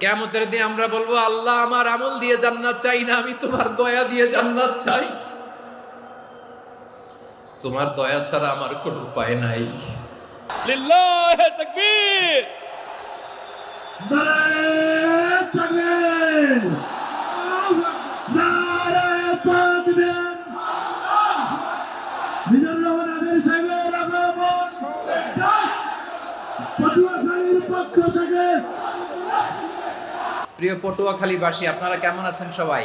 কেমতের দিয়ে আমরা বলব আল্লাহ আমার আমল দিয়ে জান্নাত চাই না আমি তোমার দয়া দিয়ে জান্নাত চাই। তোমার দয়া ছাড়া আমার কোনো উপায় নাই। লিল্লাহ প্রিয় পটুয়াখালীবাসী আপনারা কেমন আছেন সবাই?